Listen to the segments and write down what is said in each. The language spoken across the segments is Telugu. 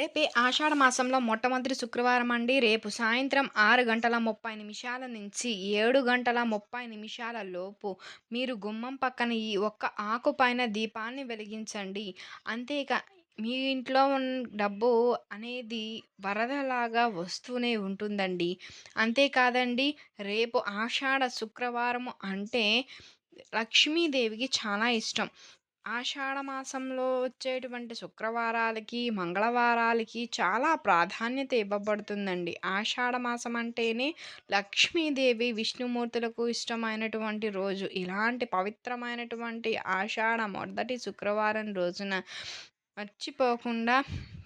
రేపే ఆషాఢ మాసంలో మొట్టమొదటి శుక్రవారం అండి. రేపు సాయంత్రం ఆరు గంటల ముప్పై నిమిషాల నుంచి ఏడు గంటల ముప్పై నిమిషాల లోపు మీరు గుమ్మం పక్కన ఈ ఒక్క ఆకు పైన దీపాన్ని వెలిగించండి. అంతేకా మీ ఇంట్లో ఉన్న డబ్బు అనేది వరదలాగా వస్తూనే ఉంటుందండి. అంతేకాదండి రేపు ఆషాఢ శుక్రవారము అంటే లక్ష్మీదేవికి చాలా ఇష్టం. ఆషాఢ మాసంలో వచ్చేటువంటి శుక్రవారాలకి మంగళవారాలకి చాలా ప్రాధాన్యత ఇవ్వబడుతుందండి. ఆషాఢ మాసం అంటేనే లక్ష్మీదేవి విష్ణుమూర్తులకు ఇష్టమైనటువంటి రోజు. ఇలాంటి పవిత్రమైనటువంటి ఆషాఢ మొదటి శుక్రవారం రోజున మర్చిపోకుండా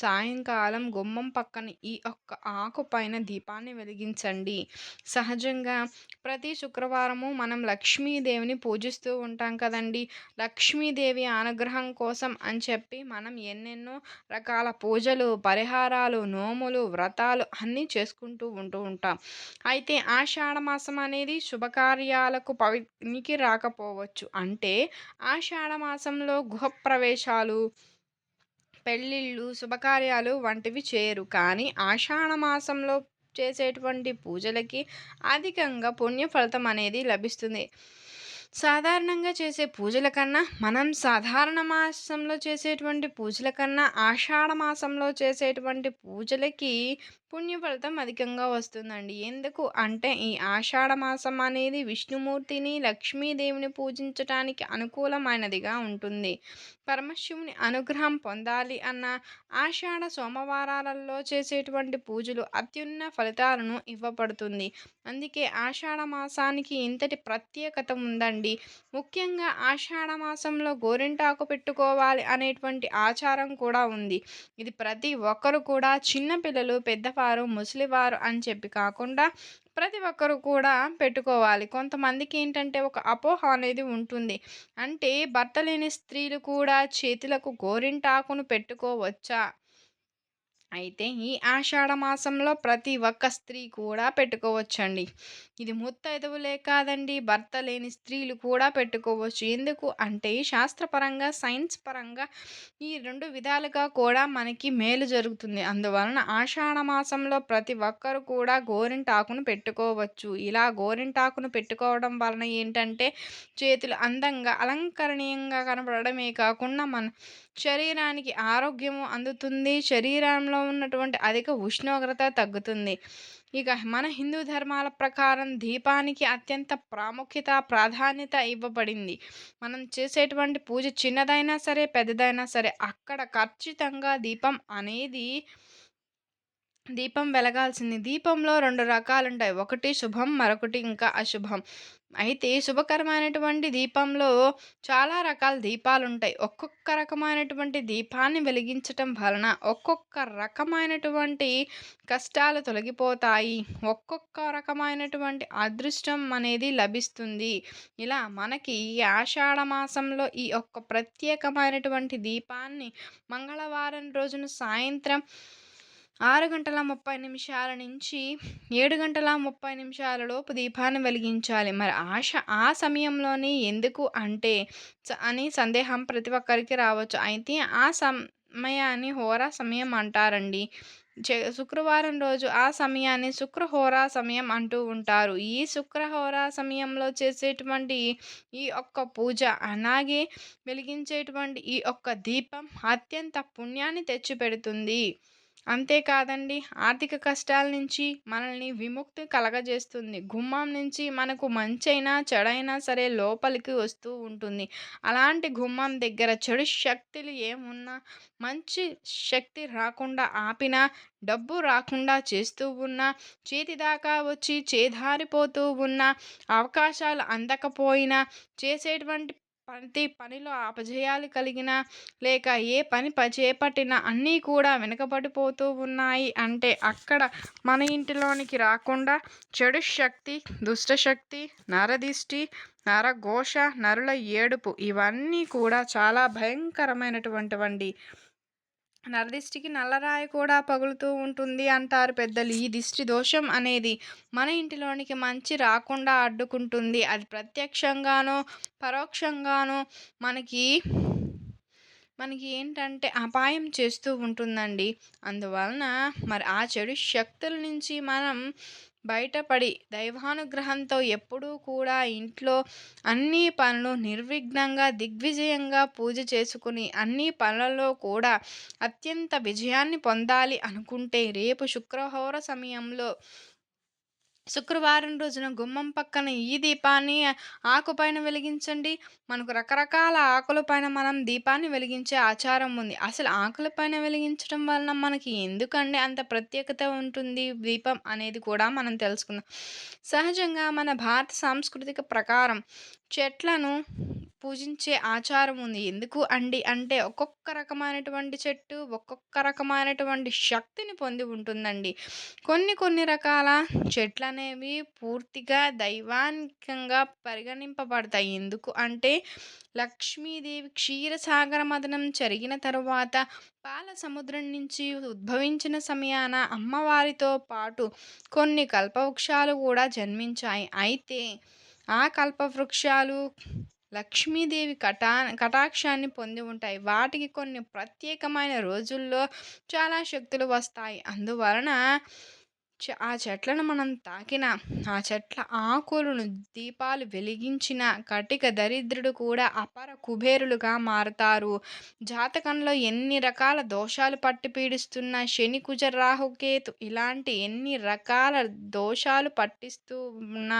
సాయంకాలం గుమ్మం పక్కన ఈ ఒక్క ఆకు పైన దీపాన్ని వెలిగించండి. సహజంగా ప్రతి శుక్రవారము మనం లక్ష్మీదేవిని పూజిస్తూ ఉంటాం కదండి. లక్ష్మీదేవి అనుగ్రహం కోసం అని చెప్పి మనం ఎన్నెన్నో రకాల పూజలు పరిహారాలు నోములు వ్రతాలు అన్నీ చేసుకుంటూ ఉంటూ ఉంటాం. అయితే ఆషాఢ మాసం అనేది శుభకార్యాలకు పవికి రాకపోవచ్చు. అంటే ఆషాఢ మాసంలో గృహప్రవేశాలు పెళ్ళిళ్ళు శుభకార్యాలు వంటివి చేయరు కానీ ఆషాఢ మాసంలో చేసేటువంటి పూజలకి అధికంగా పుణ్య ఫలితం అనేది లభిస్తుంది. సాధారణంగా చేసే పూజల కన్నా మనం సాధారణ మాసంలో చేసేటువంటి పూజల కన్నా ఆషాఢ మాసంలో చేసేటువంటి పూజలకి పుణ్య ఫలితం అధికంగా వస్తుందండి. ఎందుకు? అంటే ఈ ఆషాఢ మాసం అనేది విష్ణుమూర్తిని లక్ష్మీదేవిని పూజించటానికి అనుకూలమైనదిగా ఉంటుంది. పరమశివుని అనుగ్రహం పొందాలి అన్న ఆషాఢ సోమవారాలలో చేసేటువంటి పూజలు అత్యున్న ఫలితాలను ఇవ్వబడుతుంది. అందుకే ఆషాఢ మాసానికి ఇంతటి ప్రత్యేకత ఉందండి. ముఖ్యంగా ఆషాఢ మాసంలో గోరింటాకు పెట్టుకోవాలి అనేటువంటి ఆచారం కూడా ఉంది. ఇది ప్రతి ఒక్కరు కూడా చిన్నపిల్లలు పెద్దవారు ముసలివారు అని చెప్పి కాకుండా ప్రతి ఒక్కరు కూడా పెట్టుకోవాలి. కొంతమందికి ఏంటంటే ఒక అపోహ అనేది ఉంటుంది. అంటే భర్త లేని స్త్రీలు కూడా చేతులకు గోరింటాకును పెట్టుకోవచ్చా? అయితే ఈ ఆషాఢ మాసంలో ప్రతి ఒక్క స్త్రీ కూడా పెట్టుకోవచ్చండి. ఇది ముత్తైదవులే కాదండి భర్త లేని స్త్రీలు కూడా పెట్టుకోవచ్చు. ఎందుకు అంటే శాస్త్రపరంగా సైన్స్ పరంగా ఈ రెండు విధాలుగా కూడా మనకి మేలు జరుగుతుంది. అందువలన ఆషాఢ మాసంలో ప్రతి ఒక్కరు కూడా గోరింటాకును పెట్టుకోవచ్చు. ఇలా గోరింటాకును పెట్టుకోవడం వలన ఏంటంటే చేతులు అందంగా అలంకరణీయంగా కనపడమే కాకుండా మన శరీరానికి ఆరోగ్యము అందుతుంది. శరీరంలో ఉన్నటువంటి అధిక ఉష్ణోగ్రత తగ్గుతుంది. ఇక మన హిందూ ధర్మాల ప్రకారం దీపానికి అత్యంత ప్రాముఖ్యత ప్రాధాన్యత ఇవ్వబడింది. మనం చేసేటువంటి పూజ చిన్నదైనా సరే పెద్దదైనా సరే అక్కడ ఖచ్చితంగా దీపం అనేది దీపం వెలగాల్సింది. దీపంలో రెండు రకాలు ఉంటాయి ఒకటి శుభం మరొకటి ఇంకా అశుభం. అయితే శుభకరమైనటువంటి దీపంలో చాలా రకాల దీపాలు ఉంటాయి ఒక్కొక్క రకమైనటువంటి దీపాన్ని వెలిగించటం వలన ఒక్కొక్క రకమైనటువంటి కష్టాలు తొలగిపోతాయి. ఒక్కొక్క రకమైనటువంటి అదృష్టం అనేది లభిస్తుంది. ఇలా మనకి ఈ ఆషాఢ మాసంలో ఈ ఒక్క ప్రత్యేకమైనటువంటి దీపాన్ని మంగళవారం రోజున సాయంత్రం ఆరు గంటల ముప్పై నిమిషాల నుంచి ఏడు గంటల ముప్పై నిమిషాల లోపు దీపాన్ని వెలిగించాలి. మరి ఆశ ఆ సమయంలోనే ఎందుకు అంటే అని సందేహం ప్రతి ఒక్కరికి రావచ్చు. అయితే ఆ సమయాన్ని హోరా సమయం అంటారండి. శుక్రవారం రోజు ఆ సమయాన్ని శుక్రహోరా సమయం అంటూ ఉంటారు. ఈ శుక్రహోరా సమయంలో చేసేటువంటి ఈ ఒక్క పూజ అలాగే వెలిగించేటువంటి ఈ ఒక్క దీపం అత్యంత పుణ్యాన్ని తెచ్చిపెడుతుంది. అంతేకాదండి ఆర్థిక కష్టాల నుంచి మనల్ని విముక్తి కలగజేస్తుంది. గుమ్మం నుంచి మనకు మంచైనా చెడైనా సరే లోపలికి వస్తూ ఉంటుంది. అలాంటి గుమ్మం దగ్గర చెడు శక్తులు ఏమున్నా మంచి శక్తి రాకుండా ఆపినా డబ్బు రాకుండా చేస్తూ ఉన్నా చేతి దాకా వచ్చి చేదారిపోతూ ఉన్నా అవకాశాలు అందకపోయినా చేసేటువంటి ప్రతి పనిలో అపజయాలు కలిగిన లేక ఏ పని చేపట్టినా అన్నీ కూడా వెనుకబడిపోతూ ఉన్నాయి. అంటే అక్కడ మన ఇంటిలోనికి రాకుండా చెడు శక్తి దుష్టశక్తి నరదిష్టి నరఘోష నరుల ఏడుపు ఇవన్నీ కూడా చాలా భయంకరమైనటువంటివండి. నరదిష్టికి నల్లరాయి కూడా పగులుతూ ఉంటుంది అంటారు పెద్దలు ఈ దిష్టి దోషం అనేది మన ఇంటిలోనికి మంచి రాకుండా అడ్డుకుంటుంది అది ప్రత్యక్షంగానో పరోక్షంగానో మనకి మనకి ఏంటంటే అపాయం చేస్తూ ఉంటుందండి. అందువలన మరి ఆ చెడు శక్తుల నుంచి మనం బయటపడి దైవానుగ్రహంతో ఎప్పుడూ కూడా ఇంట్లో అన్ని పనులు నిర్విఘ్నంగా, దిగ్విజయంగా పూజ చేసుకుని అన్ని పనులలో కూడా అత్యంత విజయాన్ని పొందాలి అనుకుంటే రేపు శుక్రహోర సమయంలో శుక్రవారం రోజున గుమ్మం పక్కన ఈ దీపాన్ని ఆకుపైన వెలిగించండి. మనకు రకరకాల ఆకుల పైన మనం దీపాన్ని వెలిగించే ఆచారం ఉంది. అసలు ఆకుల పైన వెలిగించడం వలన మనకి ఎందుకండి అంత ప్రత్యేకత ఉంటుంది దీపం అనేది కూడా మనం తెలుసుకుందాం. సహజంగా మన భారత సాంస్కృతిక ప్రకారం చెట్లను పూజించే ఆచారం ఉంది. ఎందుకు అండి అంటే ఒక్కొక్క రకమైనటువంటి చెట్టు ఒక్కొక్క రకమైనటువంటి శక్తిని పొంది ఉంటుందండి. కొన్ని కొన్ని రకాల చెట్లు అనేవి పూర్తిగా దైవానికంగా పరిగణింపబడతాయి. ఎందుకు అంటే లక్ష్మీదేవి క్షీరసాగర మథనం జరిగిన తరువాత పాల సముద్రం నుంచి ఉద్భవించిన సమయాన అమ్మవారితో పాటు కొన్ని కల్పవృక్షాలు కూడా జన్మించాయి. అయితే ఆ కల్పవృక్షాలు లక్ష్మీదేవి కటా కటాక్షాన్ని పొంది ఉంటాయి. వాటికి కొన్ని ప్రత్యేకమైన రోజుల్లో చాలా శక్తులు వస్తాయి. అందువలన ఆ చెట్లను మనం తాకిన, ఆ చెట్ల ఆకులను దీపాలు వెలిగించిన కటిక దరిద్రుడు కూడా అపర కుబేరులుగా మారతారు. జాతకంలో ఎన్ని రకాల దోషాలు పట్టి పీడిస్తున్న శని, కుజ, రాహుకేతు ఇలాంటి ఎన్ని రకాల దోషాలు పట్టిస్తూ ఉన్న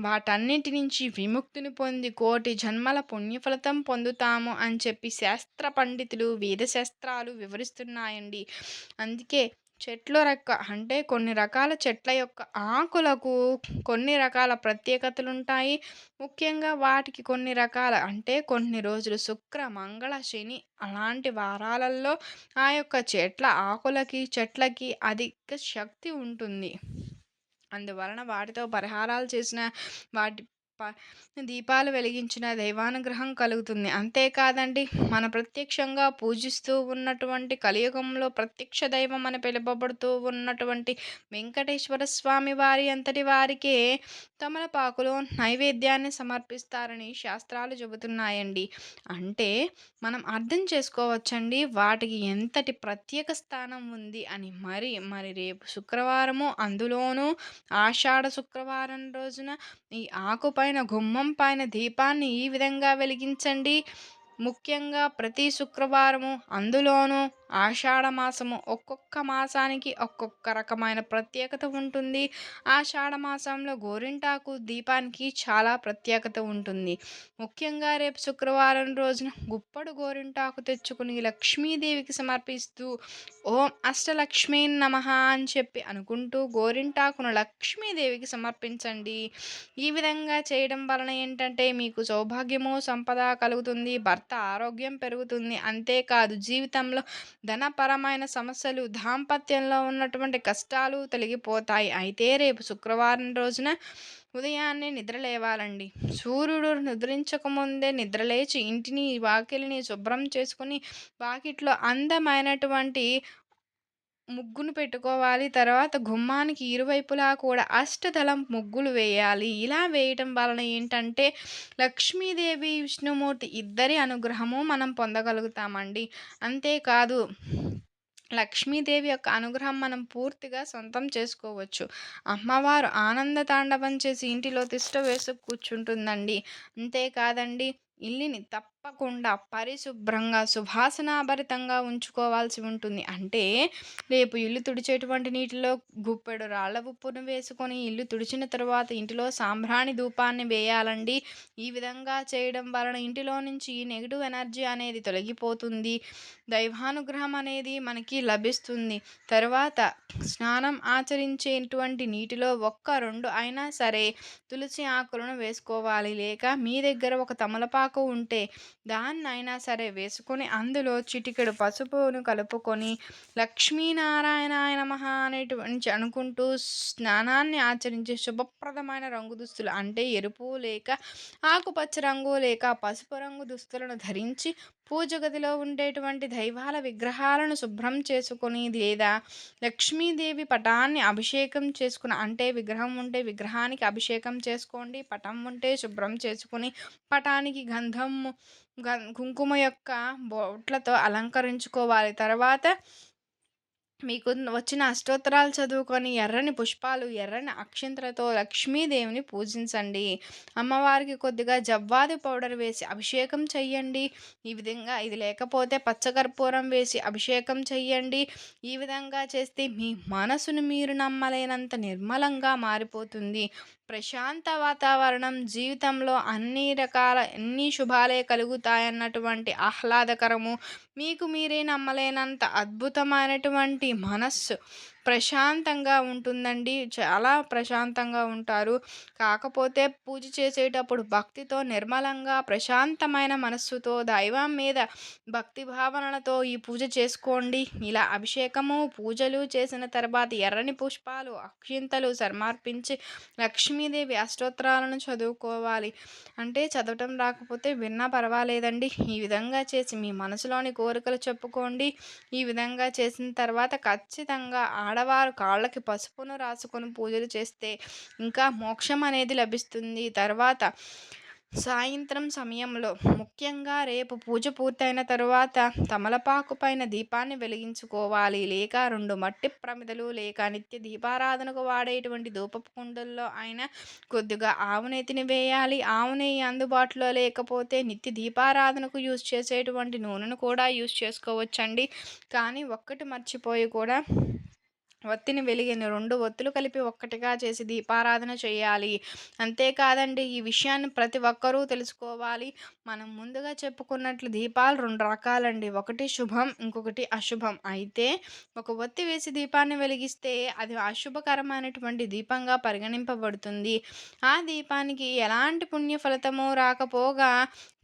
వాటన్నిటి నుంచి విముక్తిని పొంది కోటి జన్మల పుణ్యఫలితం పొందుతాము అని చెప్పి శాస్త్ర పండితులు, వేద శాస్త్రాలు వివరిస్తున్నాయండి. అందుకే చెట్ల రెక్క అంటే కొన్ని రకాల చెట్ల యొక్క ఆకులకు కొన్ని రకాల ప్రత్యేకతలుంటాయి. ముఖ్యంగా వాటికి కొన్ని రకాల అంటే కొన్ని రోజులు శుక్ర, మంగళ, శని అలాంటి వారాలలో ఆ యొక్క చెట్ల ఆకులకి, చెట్లకి అధిక శక్తి ఉంటుంది. అందువలన వాటితో పరిహారాలు చేసిన వాటి ప దీపాలు వెలిగించిన దైవానుగ్రహం కలుగుతుంది. అంతేకాదండి మన ప్రత్యక్షంగా పూజిస్తూ ఉన్నటువంటి కలియుగంలో ప్రత్యక్ష దైవం అని పిలువబడుతూ ఉన్నటువంటి వెంకటేశ్వర స్వామి వారి అంతటి వారికే తమలపాకులో నైవేద్యాన్ని సమర్పిస్తారని శాస్త్రాలు చెబుతున్నాయండి. అంటే మనం అర్థం చేసుకోవచ్చండి వాటికి ఎంతటి ప్రత్యేక స్థానం ఉంది అని. మరి మరి రేపు శుక్రవారము అందులోనూ ఆషాఢ శుక్రవారం రోజున ఈ ఆకుపై పైన గుమ్మం పైన దీపాన్ని ఈ విధంగా వెలిగించండి. ముఖ్యంగా ప్రతి శుక్రవారము అందులోనూ ఆషాఢ మాసము ఒక్కొక్క మాసానికి ఒక్కొక్క రకమైన ప్రత్యేకత ఉంటుంది. ఆషాఢ మాసంలో గోరింటాకు దీపానికి చాలా ప్రత్యేకత ఉంటుంది. ముఖ్యంగా రేపు శుక్రవారం రోజున గుప్పడు గోరింటాకు తెచ్చుకుని లక్ష్మీదేవికి సమర్పిస్తూ ఓం అష్టలక్ష్మీ నమ అని చెప్పి అనుకుంటూ గోరింటాకును లక్ష్మీదేవికి సమర్పించండి. ఈ విధంగా చేయడం వలన ఏంటంటే మీకు సౌభాగ్యము, సంపద కలుగుతుంది. భర్త ఆరోగ్యం పెరుగుతుంది. అంతేకాదు జీవితంలో ధనపరమైన సమస్యలు, దాంపత్యంలో ఉన్నటువంటి కష్టాలు తొలగిపోతాయి. అయితే రేపు శుక్రవారం రోజున ఉదయాన్నే నిద్రలేవాలండి సూర్యుడు నిద్రించకముందే నిద్రలేచి ఇంటిని, వాకిలిని శుభ్రం చేసుకొని వాకిట్లో అందమైనటువంటి ముగ్గును పెట్టుకోవాలి. తర్వాత గుమ్మానికి ఇరువైపులా కూడా అష్టదళం ముగ్గులు వేయాలి. ఇలా వేయటం వలన ఏంటంటే లక్ష్మీదేవి, విష్ణుమూర్తి ఇద్దరి అనుగ్రహము మనం పొందగలుగుతామండి. అంతేకాదు లక్ష్మీదేవి యొక్క అనుగ్రహం మనం పూర్తిగా సొంతం చేసుకోవచ్చు. అమ్మవారు ఆనంద తాండవం చేసి ఇంటిలో తిష్ట వేసి కూర్చుంటుందండి. అంతేకాదండి ఇల్లుని తప్పకుండా పరిశుభ్రంగా, సువాసనాభరితంగా ఉంచుకోవాల్సి ఉంటుంది. అంటే రేపు ఇల్లు తుడిచేటువంటి నీటిలో గుప్పెడు రాళ్ళ ఉప్పును వేసుకొని ఇల్లు తుడిచిన తర్వాత ఇంటిలో సాంబ్రాణి ధూపాన్ని వేయాలండి. ఈ విధంగా చేయడం వలన ఇంటిలో నుంచి నెగిటివ్ ఎనర్జీ అనేది తొలగిపోతుంది. దైవానుగ్రహం అనేది మనకి లభిస్తుంది. తర్వాత స్నానం ఆచరించేటువంటి నీటిలో ఒక్క రెండు అయినా సరే తులసి ఆకులను వేసుకోవాలి. లేక మీ దగ్గర ఒక తమలపాకు ఉంటే దాన్నైనా సరే వేసుకొని అందులో చిటికెడు పసుపును కలుపుకొని లక్ష్మీనారాయణాయ నమః అనేటువంటి అనుకుంటూ స్నానాన్ని ఆచరించే శుభప్రదమైన రంగు దుస్తులు అంటే ఎరుపు లేక ఆకుపచ్చ రంగు లేక పసుపు రంగు దుస్తులను ధరించి పూజ గదిలో ఉండేటువంటి దైవాల విగ్రహాలను శుభ్రం చేసుకొని లేదా లక్ష్మీదేవి పటాన్ని అభిషేకం చేసుకుని అంటే విగ్రహం ఉంటే విగ్రహానికి అభిషేకం చేసుకోండి పటం ఉంటే శుభ్రం చేసుకుని పటానికి గంధం కుంకుమ యొక్క బొట్లతో అలంకరించుకోవాలి. తర్వాత మీకు వచ్చిన అష్టోత్తరాలు చదువుకొని ఎర్రని పుష్పాలు ఎర్రని అక్షింతలతో లక్ష్మీదేవిని పూజించండి. అమ్మవారికి కొద్దిగా జవ్వాది పౌడర్ వేసి అభిషేకం చెయ్యండి. ఈ విధంగా ఇది లేకపోతే పచ్చకర్పూరం వేసి అభిషేకం చెయ్యండి. ఈ విధంగా చేస్తే మీ మనసును మీరు నమ్మలేనంత నిర్మలంగా మారిపోతుంది. ప్రశాంత వాతావరణం జీవితంలో అన్ని రకాల ఎన్ని శుభాలే కలుగుతాయన్నటువంటి ఆహ్లాదకరము మీకు మీరే నమ్మలేనంత అద్భుతమైనటువంటి మనస్సు. ప్రశాంతంగా ఉంటుందండి. చాలా ప్రశాంతంగా ఉంటారు. కాకపోతే పూజ చేసేటప్పుడు భక్తితో నిర్మలంగా ప్రశాంతమైన మనస్సుతో దైవం మీద భక్తి భావనలతో ఈ పూజ చేసుకోండి. ఇలా అభిషేకము పూజలు చేసిన తర్వాత ఎర్రని పుష్పాలు అక్షింతలు సమర్పించి లక్ష్మీదేవి అష్టోత్తరాలను చదువుకోవాలి. అంటే చదవటం రాకపోతే విన్నా పర్వాలేదండి. ఈ విధంగా చేసి మీ మనసులోని కోరికలు చెప్పుకోండి. ఈ విధంగా చేసిన తర్వాత ఖచ్చితంగా ఆడవారు కాళ్ళకి పసుపును రాసుకొని పూజలు చేస్తే ఇంకా మోక్షం అనేది లభిస్తుంది. తర్వాత సాయంత్రం సమయంలో ముఖ్యంగా రేపు పూజ పూర్తయిన తరువాత తమలపాకు పైన దీపాన్ని వెలిగించుకోవాలి. లేక రెండు మట్టి ప్రమిదలు లేక నిత్య దీపారాధనకు వాడేటువంటి ధూపపు కుండల్లో అయినా కొద్దిగా ఆవు నెయ్యిని వేయాలి. ఆవు నెయ్యి అందుబాటులో లేకపోతే నిత్య దీపారాధనకు యూజ్ చేసేటువంటి నూనెను కూడా యూజ్ చేసుకోవచ్చండి. కానీ ఒక్కటి మర్చిపోయి కూడా ఒత్తిని వెలిగిన రెండు ఒత్తులు కలిపి ఒక్కటిగా చేసి దీపారాధన చేయాలి. అంతేకాదండి ఈ విషయాన్ని ప్రతి ఒక్కరూ తెలుసుకోవాలి. మనం ముందుగా చెప్పుకున్నట్లు దీపాలు రెండు రకాలండి. ఒకటి శుభం ఇంకొకటి అశుభం. అయితే ఒక ఒత్తి వేసి దీపాన్ని వెలిగిస్తే అది అశుభకరమైనటువంటి దీపంగా పరిగణింపబడుతుంది. ఆ దీపానికి ఎలాంటి పుణ్య ఫలితము రాకపోగా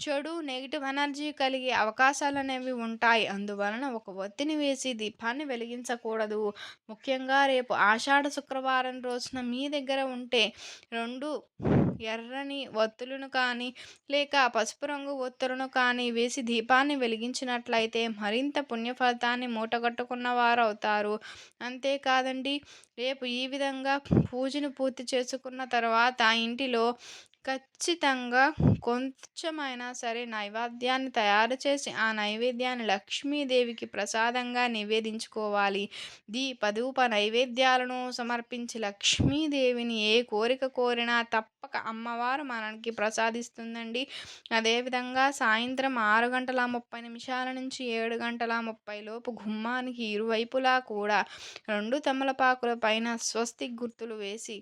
చెడు నెగిటివ్ ఎనర్జీ కలిగే అవకాశాలు అనేవి ఉంటాయి. అందువలన ఒక ఒత్తిని వేసి దీపాన్ని వెలిగించకూడదు. ముఖ్య ముఖ్యంగా రేపు ఆషాఢ శుక్రవారం రోజున మీ దగ్గర ఉంటే రెండు ఎర్రని ఒత్తులను కానీ లేక పసుపు రంగు ఒత్తులను కానీ వేసి దీపాన్ని వెలిగించినట్లయితే మరింత పుణ్యఫలితాన్ని మూటగట్టుకున్న వారు అవుతారు అంతేకాదండి రేపు ఈ విధంగా పూజను పూర్తి చేసుకున్న తర్వాత ఇంటిలో ఖచ్చితంగా కొంచెమైనా సరే నైవేద్యాన్ని తయారు చేసి ఆ నైవేద్యాన్ని లక్ష్మీదేవికి ప్రసాదంగా నివేదించుకోవాలి. దీపధూప నైవేద్యాలను సమర్పించి లక్ష్మీదేవిని ఏ కోరిక కోరినా తప్పక అమ్మవారు మనకి ప్రసాదిస్తుందండి. అదేవిధంగా సాయంత్రం ఆరు గంటల ముప్పై నిమిషాల నుంచి ఏడు గంటల ముప్పై లోపు గుమ్మానికి ఇరువైపులా కూడా రెండు తమలపాకుల పైన స్వస్తి గుర్తులు వేసి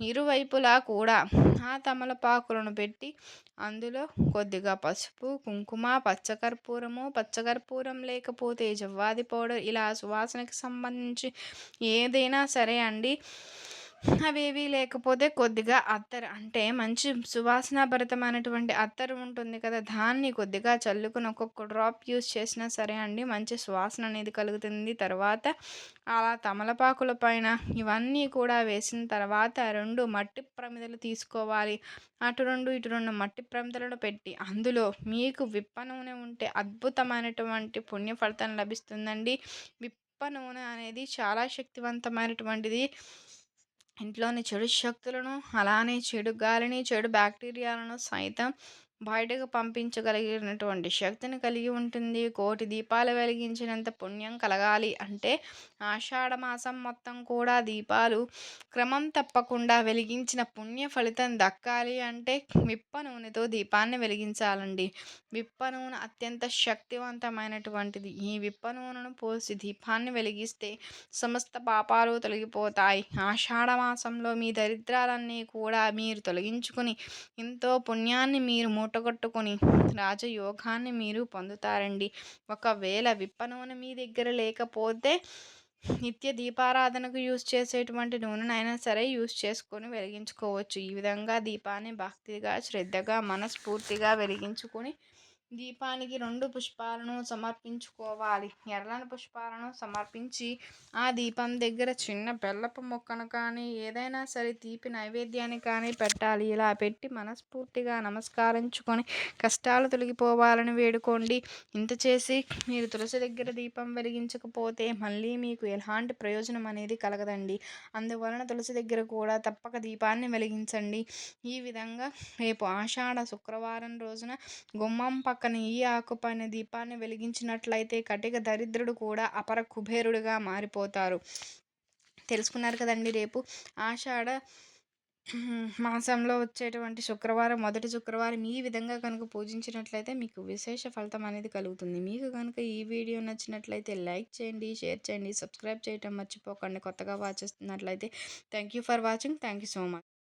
ఇరువైపులా కూడా ఆ తమలపాకులను పెట్టి అందులో కొద్దిగా పసుపు కుంకుమ పచ్చకర్పూరము పచ్చకర్పూరం లేకపోతే జవ్వాది పౌడర్ ఇలా సువాసనకి సంబంధించి ఏదైనా సరే అండి. అవేవి లేకపోతే కొద్దిగా అత్తరు. అంటే మంచి సువాసనాభరితమైనటువంటి అత్తరు ఉంటుంది కదా దాన్ని కొద్దిగా చల్లుకుని ఒక్కొక్క డ్రాప్ యూస్ చేసినా సరే అండి మంచి సువాసన అనేది కలుగుతుంది. తర్వాత అలా తమలపాకుల పైన ఇవన్నీ కూడా వేసిన తర్వాత రెండు మట్టి ప్రమిదలు తీసుకోవాలి. అటు రెండు ఇటు రెండు మట్టి ప్రమిదలను పెట్టి అందులో మీకు విప్ప నూనె ఉంటే అద్భుతమైనటువంటి పుణ్య ఫలితం లభిస్తుందండి. విప్ప నూనె అనేది చాలా శక్తివంతమైనటువంటిది. ఇంట్లోని చెడు శక్తులను అలానే చెడు గాలిని చెడు బ్యాక్టీరియాలను సైతం బయటకు పంపించగలిగినటువంటి శక్తిని కలిగి ఉంటుంది. కోటి దీపాలు వెలిగించినంత పుణ్యం కలగాలి అంటే ఆషాఢ మాసం మొత్తం కూడా దీపాలు క్రమం తప్పకుండా వెలిగించిన పుణ్య ఫలితం దక్కాలి అంటే విప్ప నూనెతో దీపాన్ని వెలిగించాలండి. విప్ప నూనె అత్యంత శక్తివంతమైనటువంటిది. ఈ విప్ప నూనెను పోసి దీపాన్ని వెలిగిస్తే సమస్త పాపాలు తొలగిపోతాయి. ఆషాఢ మాసంలో మీ దరిద్రాలన్నీ కూడా మీరు తొలగించుకుని ఎంతో పుణ్యాన్ని మీరు మూటగొట్టుకొని రాజయోగాన్ని మీరు పొందుతారండి. ఒకవేళ విప్ప నూనె మీ దగ్గర లేకపోతే నిత్య దీపారాధనకు యూజ్ చేసేటువంటి నూనెనైనా సరే యూజ్ చేసుకొని వెలిగించుకోవచ్చు. ఈ విధంగా దీపాన్ని భక్తిగా శ్రద్ధగా మనస్ఫూర్తిగా వెలిగించుకొని దీపానికి రెండు పుష్పాలను సమర్పించుకోవాలి. ఎర్రని పుష్పాలను సమర్పించి ఆ దీపం దగ్గర చిన్న బెల్లపు మొక్కను కానీ ఏదైనా సరే తీపి నైవేద్యాన్ని కానీ పెట్టాలి. ఇలా పెట్టి మనస్ఫూర్తిగా నమస్కరించుకొని కష్టాలు తొలగిపోవాలని వేడుకోండి. ఇంత చేసి మీరు తులసి దగ్గర దీపం వెలిగించకపోతే మళ్ళీ మీకు ఎలాంటి ప్రయోజనం అనేది కలగదండి. అందువలన తులసి దగ్గర కూడా తప్పక దీపాన్ని వెలిగించండి. ఈ విధంగా రేపు ఆషాఢ శుక్రవారం రోజున గుమ్మం పక్క పక్కన ఈ ఆకుపైన దీపాన్ని వెలిగించినట్లయితే కటిక దరిద్రుడు కూడా అపర కుబేరుడుగా మారిపోతారు. తెలుసుకున్నారు కదండి రేపు ఆషాఢ మాసంలో వచ్చేటువంటి శుక్రవారం మొదటి శుక్రవారం ఈ విధంగా కనుక పూజించినట్లయితే మీకు విశేష ఫలితం అనేది కలుగుతుంది. మీకు కనుక ఈ వీడియో నచ్చినట్లయితే లైక్ చేయండి షేర్ చేయండి సబ్స్క్రైబ్ చేయటం మర్చిపోకండి. కొత్తగా వాచ్ చేస్తున్నట్లయితే thank you for watching. Thank you so much.